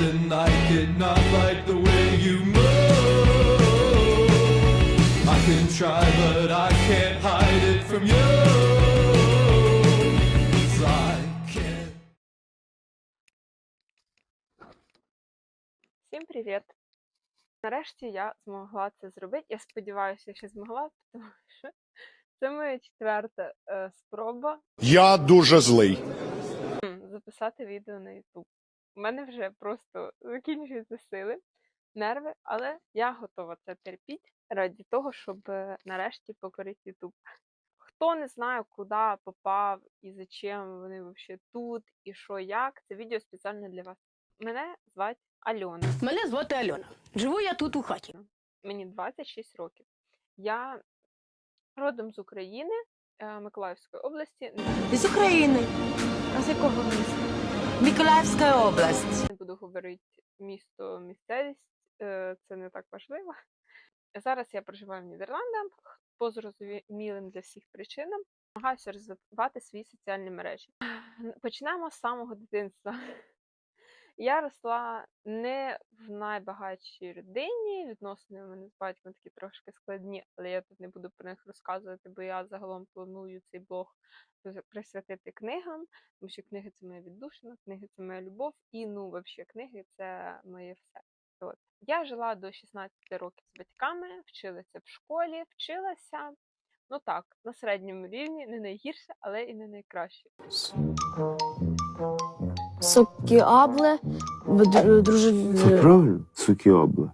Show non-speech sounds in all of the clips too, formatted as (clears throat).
nothing like it, not like the way you move. I can try, but I can't hide it from you. 'Cause I can't. Всім привіт! Нарешті я змогла це зробити. Я сподіваюся, що змогла, тому що це моя четверта е, спроба Я дуже злий. записати відео на YouTube. У мене вже просто закінчуються сили, нерви, але я готова це терпіти раді того, щоб е, нарешті покорити YouTube. Хто не знає, куди попав і зачем вони взагалі тут, і що як, це відео спеціально для вас. Мене звати Альона. Мене звати Альона. Живу я тут у хаті. мені 26 років. Я родом з України, е, Миколаївської області. З України. А з якого міста? Миколаївська область. Буду говорити місто, місцевість, е, це не так важливо. Зараз я проживаю в Нідерландах по зрозумілим для всіх причинам. Намагаюся розвивати свої соціальні мережі. Почнемо з самого дитинства. Я росла не в найбагатшій родині. Відносини у мене з батьком такі трошки складні, але я тут не буду про них розказувати, бо я загалом планую цей блог присвятити книгам, тому що книги це моя віддушина, книги це моя любов, і ну, взагалі, книги це моє все. От. Я жила до 16 років з батьками, вчилася в школі, вчилася. Ну так, на середньому рівні, не найгірше, але і не найкраще. Сокіабле, друже. Це правильно? Сукіобла.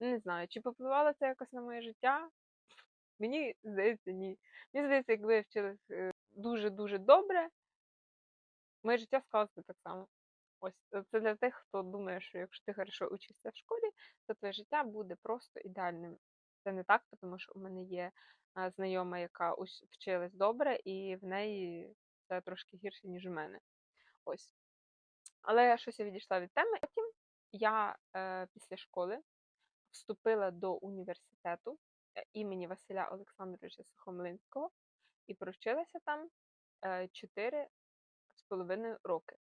Не знаю, чи попливало це якось на моє життя? Мені здається, ні. Мені здається, якби я вчилась е, дуже-дуже добре, моє життя склалося так само. Ось е, це для тих, хто думає, що якщо ти хорошо учишся в школі, то твоє життя буде просто ідеальним. Це не так, тому що у мене є е, знайома, яка вчилась добре, і в неї це трошки гірше, ніж у мене. Ось. Але щось я відійшла від теми. Потім я е, після школи вступила до університету е, імені Василя Олександровича Сухомлинського і провчилася там е, чотири з половиною роки.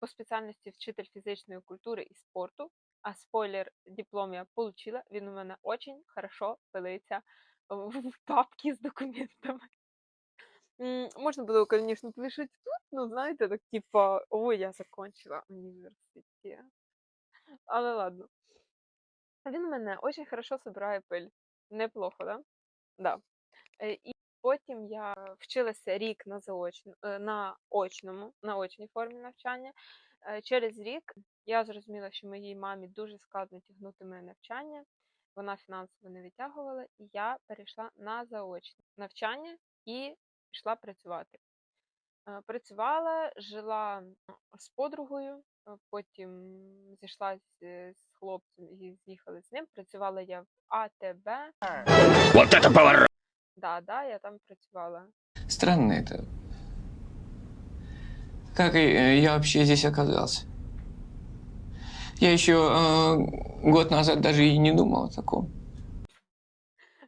По спеціальності вчитель фізичної культури і спорту, а спойлер, диплом я отримала. Він у мене дуже хорошо пилиться в папці з документами. Можна було, звісно, полишити тут, ну знаєте, так типа, ой, я закончила університет. Але ладно. Він мене дуже хорошо собирає пиль. Неплохо, да? Да. І потім я вчилася рік на заочно, е, на очному, на очній формі навчання. Е, Через рік я зрозуміла, що моїй мамі дуже складно тягнути моє навчання. Вона фінансово не витягувала, і я перейшла на заочне навчання і пішла працювати. Е, Працювала, жила м, з подругою, е, потім зійшла з, е, з хлопцем і з'їхали з ним. Працювала я в АТБ. Вот это поворот! Да, да, я там працювала. Странно это. Как и, э, я вообще здесь оказался? Я еще э, год назад даже и не думал о таком.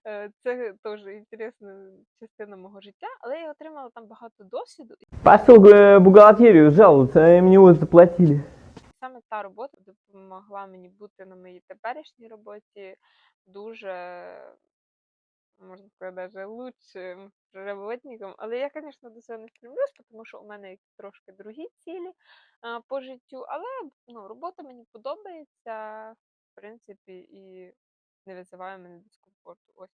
Е, Це теж інтересна частина мого життя, але я отримала там багато досвіду. І Пошел в бухгалтерию жаловаться, а мне заплатили. саме та робота допомогла мені бути на моїй теперішній роботі дуже, можна сказати, даже лучшим работником. Але я, звісно, до цього не стремлюсь, тому що у мене трошки другі цілі а, по життю. Але ну, робота мені подобається, в принципі, і не визиває мене дискомфорту. Ось.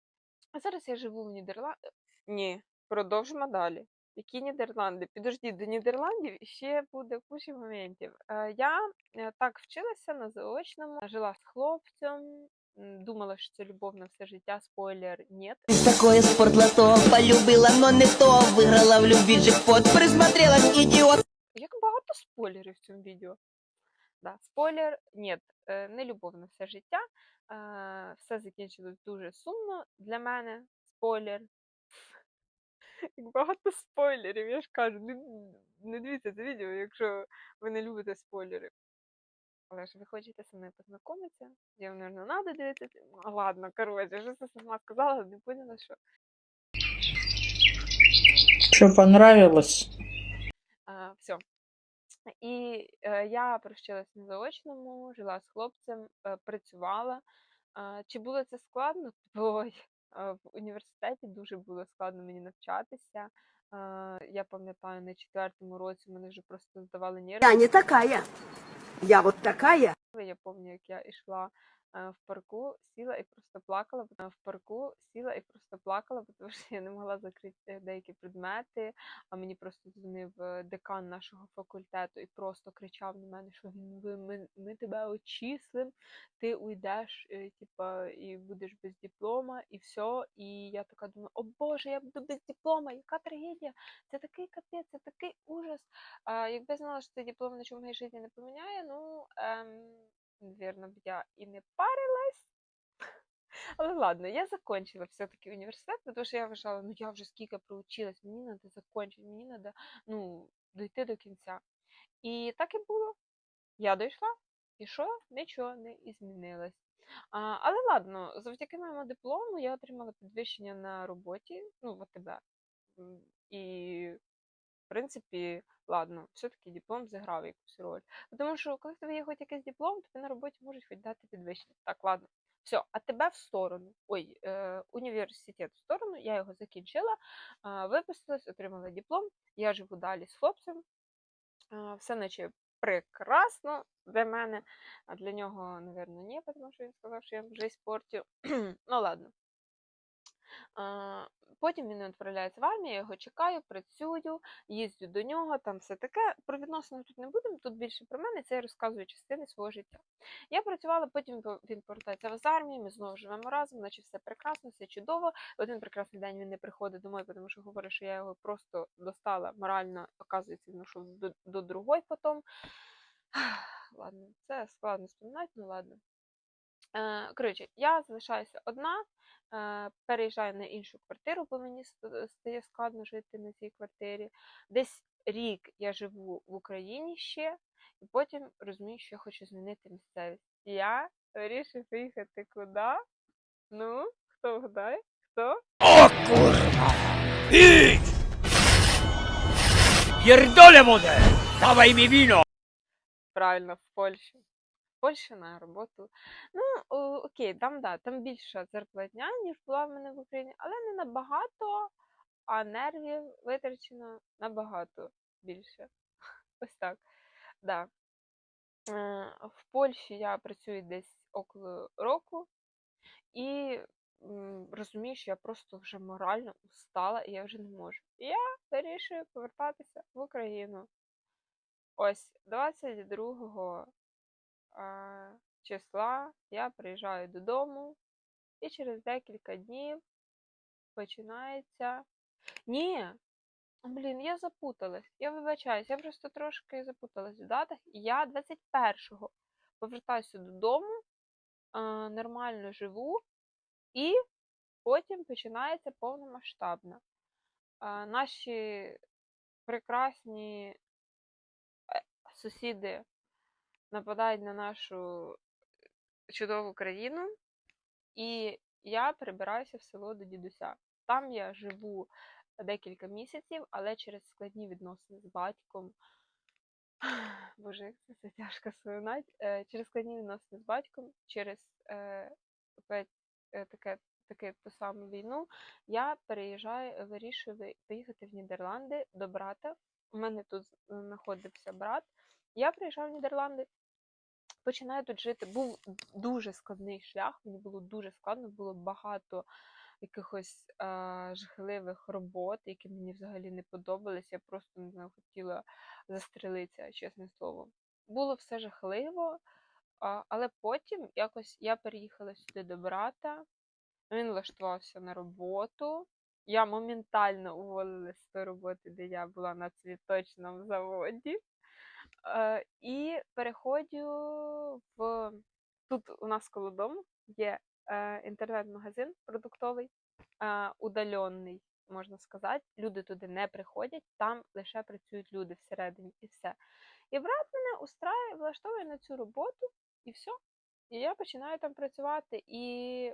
А зараз я живу в Нідерландах. Ні, продовжимо далі. Які Нідерланди? Підождіть, до Нідерландів ще буде куча моментів. Е, Я е, так вчилася на заочному, жила з хлопцем, думала, що це любов на все життя. Спойлер, ні. Такое спортлото полюбила, но не то. Виграла в любві джекпот, присмотрелась ідіот. Як багато спойлерів в цьому відео. Да, спойлер, ні, не любов на все життя. Все закінчилось дуже сумно для мене. Спойлер. (laughs) Як багато спойлерів, я ж кажу, не, не дивіться це відео, якщо ви не любите спойлери. Але ж ви хочете зі мною познайомитися, я вам, не треба дивитися. Ладно, коротше, що це сама сказала, не поняла, що. Что понравилось? А, все. І е, я прощилась на заочному, жила з хлопцем, е, працювала. Е, чи було це складно? (laughs) Ой, е, в університеті дуже було складно мені навчатися. Е, я пам'ятаю, на четвертому році мене вже просто здавали нерви. Я не така. Я от така. Я пам'ятаю, як я йшла в парку, сіла і просто плакала. В парку сіла і просто плакала, (laughs) тому що я не могла закрити е, деякі предмети. А мені просто дзвонив е, декан нашого факультету і просто кричав на мене, що ви ми, ми тебе очислим, ти уйдеш, е, типа, і будеш без диплома, і все. І я така думаю, о Боже, я буду без диплома, яка трагедія! Це такий капець, це такий ужас. А, якби знала, що цей диплом нічого в моїй житті не поміняє, ну, ем, навірно, б я і не парилась. (laughs) Але ладно, я закончила все-таки університет, тому що я вважала, ну я вже скільки проучилась, мені треба закінчити, мені треба ну, дойти до кінця. І так і було. Я дійшла, і що? Нічого не змінилось. А, але ладно, завдяки моєму диплому я отримала підвищення на роботі, ну, в АТБ. І, в принципі, ладно, все-таки диплом зіграв якусь роль. Тому що, коли в тебе є хоч якийсь диплом, тобі на роботі можуть хоч дати підвищення. Так, ладно. Все, а тебе в сторону. Ой, е, університет в сторону, я його закінчила, е, випустилась, отримала диплом. Я живу далі з хлопцем. Е, все наче прекрасно для мене, а для нього, напевно, ні, тому що він сказав, що я вже спортю. (clears throat) ну ладно. Потім він відправляється в армію, я його чекаю, працюю, їздю до нього, там все таке. Про відносини тут не будемо, тут більше про мене, це я розказую частини свого життя. Я працювала, потім він повертається з армії, ми знову живемо разом, наче все прекрасно, все чудово. Один прекрасний день він не приходить домой, тому що говорить, що я його просто достала морально, оказується, він до, до другої потім. Ладно, це складно споминати, ну ладно. Е, коротше, я залишаюся одна, е, переїжджаю на іншу квартиру, бо мені стає складно жити на цій квартирі. Десь рік я живу в Україні ще, і потім розумію, що я хочу змінити місцевість. Я вирішую поїхати куди? Ну, хто вгадає? Хто? Pierdolę wodę! Dawaj mi wino! Правильно, в Польщу. В Польщу на роботу. Ну, окей, там да, там більша зарплатня, ніж була в мене в Україні, але не набагато, а нервів витрачено набагато більше. (laughs) Ось так. Да. Е, В Польщі я працюю десь около року і розумію, що я просто вже морально устала і я вже не можу. І я вирішую повертатися в Україну. Ось 22 а, числа я приїжджаю додому, і через декілька днів починається. Ні, блін, я запуталась. Я вибачаюсь, я просто трошки запуталась в датах. Я 21-го повертаюся додому, нормально живу, і потім починається повномасштабна. Наші прекрасні е, сусіди нападають на нашу чудову країну, і я перебираюся в село до дідуся. Там я живу декілька місяців, але через складні відносини з батьком. (sighs) Боже, як це все тяжко споминати. Е, Через складні відносини з батьком, через е, е, таке, таке ту саму війну, я переїжджаю, вирішую поїхати в Нідерланди до брата. У мене тут знаходився брат. Я приїжджаю в Нідерланди, починаю тут жити. Був дуже складний шлях, мені було дуже складно, було багато якихось е, жахливих робот, які мені взагалі не подобались. Я просто не знаю, хотіла застрелитися, чесне слово. Було все жахливо, а, але потім якось я переїхала сюди до брата, він влаштувався на роботу. Я моментально уволилась з роботи, де я була на цвіточному заводі. І переходжу в тут у нас коло дому є е, інтернет-магазин продуктовий, е, удалений, можна сказати. Люди туди не приходять, там лише працюють люди всередині і все. І брат мене устраює, влаштовує на цю роботу, і все. І я починаю там працювати, і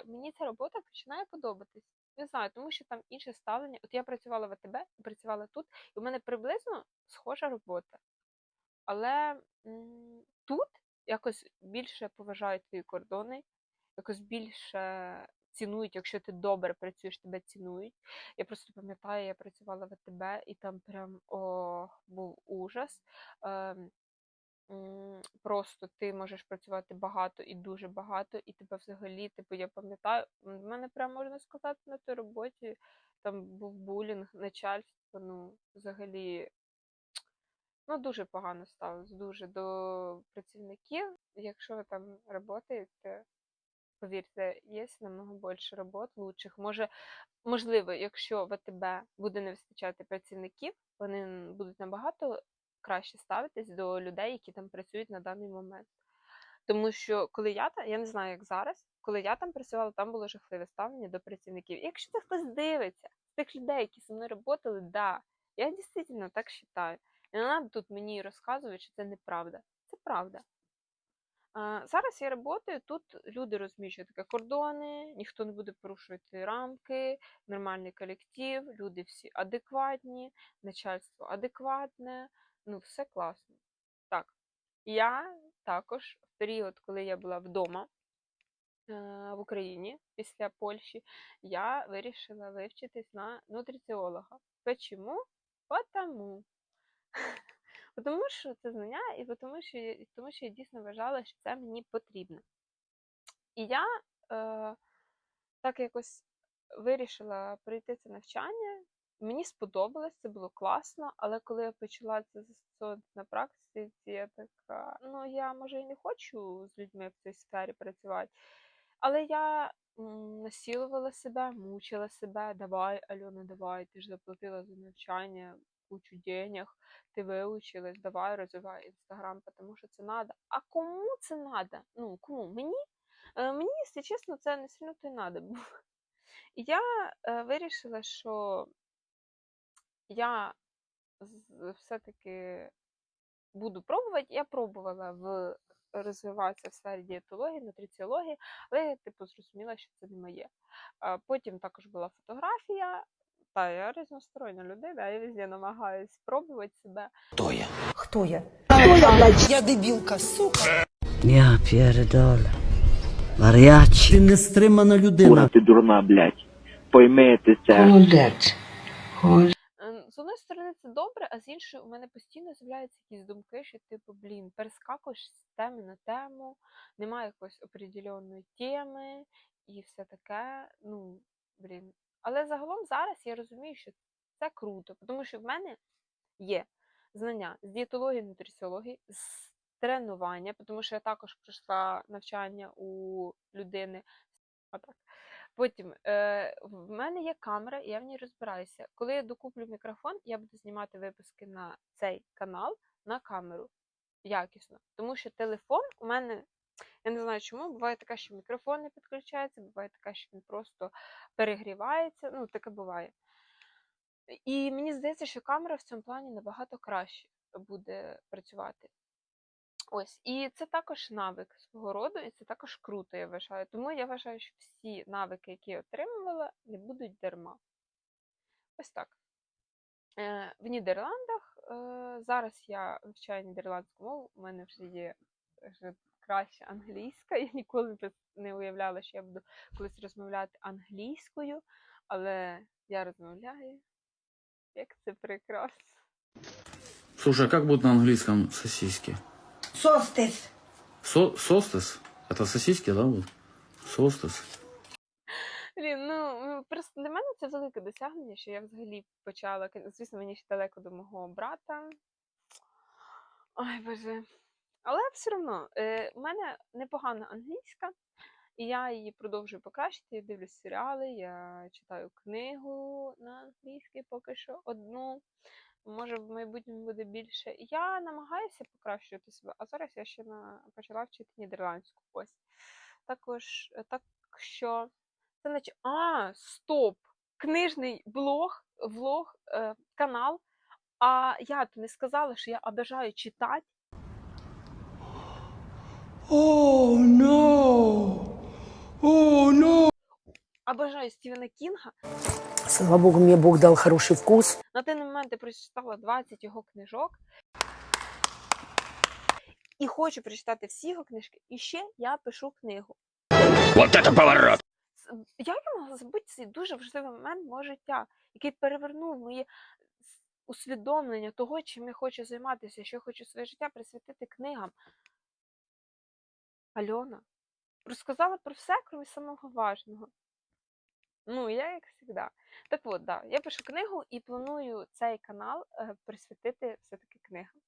мені ця робота починає подобатись. Не знаю, тому що там інше ставлення. От я працювала в АТБ, працювала тут, і у мене приблизно схожа робота. Але тут якось більше поважають твої кордони, якось більше цінують, якщо ти добре працюєш, тебе цінують. Я просто пам'ятаю, я працювала в АТБ, і там прям о, був ужас. Ем, Просто ти можеш працювати багато і дуже багато, і тебе взагалі, типу, я пам'ятаю, в мене прям можна сказати на той роботі, там був булінг, начальство, ну, взагалі, ну, дуже погано ставилось, дуже до працівників. Якщо ви там працюєте, повірте, є намного більше робот лучших. Може, можливо, якщо в АТБ буде не вистачати працівників, вони будуть набагато краще ставитись до людей, які там працюють на даний момент. Тому що коли я там, я не знаю, як зараз, коли я там працювала, там було жахливе ставлення до працівників. І якщо це хтось дивиться, з тих людей, які зі мною працювали, да, я дійсно так вважаю. І не треба тут мені розказувати, що це неправда. Це правда. Зараз я працюю, тут люди розміщують такі кордони, ніхто не буде порушувати рамки, нормальний колектив, люди всі адекватні, начальство адекватне, ну все класно. Так, я також в період, коли я була вдома в Україні після Польщі, я вирішила вивчитись на нутриціолога. Почому? Потому. Тому що це знання, і тому що, тому що я дійсно вважала, що це мені потрібно. І я е, так якось вирішила пройти це навчання. Мені сподобалось, це було класно, але коли я почала це застосовувати на практиці, я така, ну я може і не хочу з людьми в цій сфері працювати, але я м, насилувала себе, мучила себе, давай, Альона, давай, ти ж заплатила за навчання кучу денег, ти виучилась, давай розвивай інстаграм, тому що це надо. А кому це надо? Ну, кому? Мені? Е, Мені, якщо чесно, це не сильно то й надо було. Я е, вирішила, що я все-таки буду пробувати. Я пробувала в розвиватися в сфері дієтології, нутриціології, але я типу зрозуміла, що це не моє. Потім також була фотографія. Та я різностороння людина, я везде намагаюся спробувати себе. Кто я? Хто я? Я дебилка, сука. Я передоле. Варячі. Ти нестримана людина. Кура, ти дурна, блядь. Пойми це. Молодець. Е, З одної сторони, це добре, а з іншої, у мене постійно з'являються якісь думки, що типу, блін, перескакуєш з теми на тему, немає якоїсь определеної теми і все таке. Ну, блін. Але загалом зараз я розумію, що це круто, тому що в мене є знання з дієтології, нутриціології, з тренування, тому що я також пройшла навчання у людини. Отак. Потім е, в мене є камера, і я в ній розбираюся. Коли я докуплю мікрофон, я буду знімати випуски на цей канал на камеру якісно. Тому що телефон у мене, я не знаю чому, буває таке, що мікрофон не підключається, буває таке, що він просто перегрівається. Ну, таке буває. І мені здається, що камера в цьому плані набагато краще буде працювати. Ось, і це також навик свого роду, і це також круто, я вважаю. Тому я вважаю, що всі навики, які я отримувала, не будуть дарма. Ось так. Е, в Нідерландах е, зараз я вивчаю нідерландську мову, у мене вже є вже краща англійська. Я ніколи не уявляла, що я буду колись розмовляти англійською, але я розмовляю. Як це прекрасно. Слушай, а как будет на английском сосиски? Состис. Со состес? Это сосиски, да, вот? Состес. Блін, ну просто для мене це велике досягнення, що я взагалі почала. Звісно, мені ще далеко до мого брата. Ой, боже. Але все одно, е, у мене непогана англійська, і я її продовжую покращити. Я дивлюсь серіали, я читаю книгу на англійській поки що одну. Може, в майбутньому буде більше. Я намагаюся покращувати себе, а зараз я ще на... почала вчити нідерландську. Ось. Також, е, так що це наче. А, стоп! Книжний блог, влог, е, канал. А я то не сказала, що я обожаю читати. Обожаю Стівена Кінга. Слава Богу, мне Бог дал хороший вкус. На той момент я прочитала 20 його книжок. і хочу прочитати всі його книжки. І ще я пишу книгу. Вот это поворот! Як я могла забути цей дуже важливий момент мого життя, який перевернув моє усвідомлення того, чим я хочу займатися, що я хочу своє життя присвятити книгам. Альона розказала про все, крім самого важного. Ну, я як завжди. Так от, да, я пишу книгу і планую цей канал е, присвятити все-таки книгам.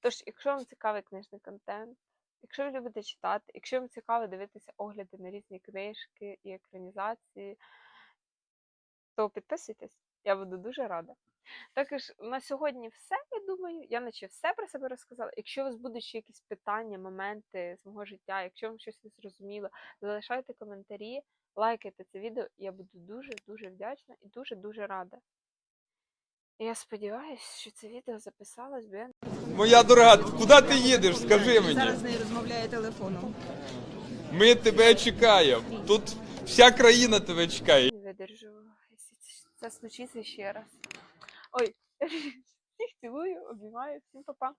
Тож, якщо вам цікавий книжний контент, якщо ви любите читати, якщо вам цікаво дивитися огляди на різні книжки і екранізації, то підписуйтесь, я буду дуже рада. Також на сьогодні все, я думаю. Я наче все про себе розказала. Якщо у вас будуть ще якісь питання, моменти з мого життя, якщо вам щось не зрозуміло, залишайте коментарі, лайкайте це відео. Я буду дуже-дуже вдячна і дуже-дуже рада. І я сподіваюся, що це відео записалось, бо я Моя дорога, куди ти їдеш? Скажи мені. Зараз з нею розмовляє телефоном. Ми тебе чекаємо. Тут вся країна тебе чекає. не видержу, це случиться ще раз. Ой, (laughs) всіх цілую, обіймаю, всім па-па.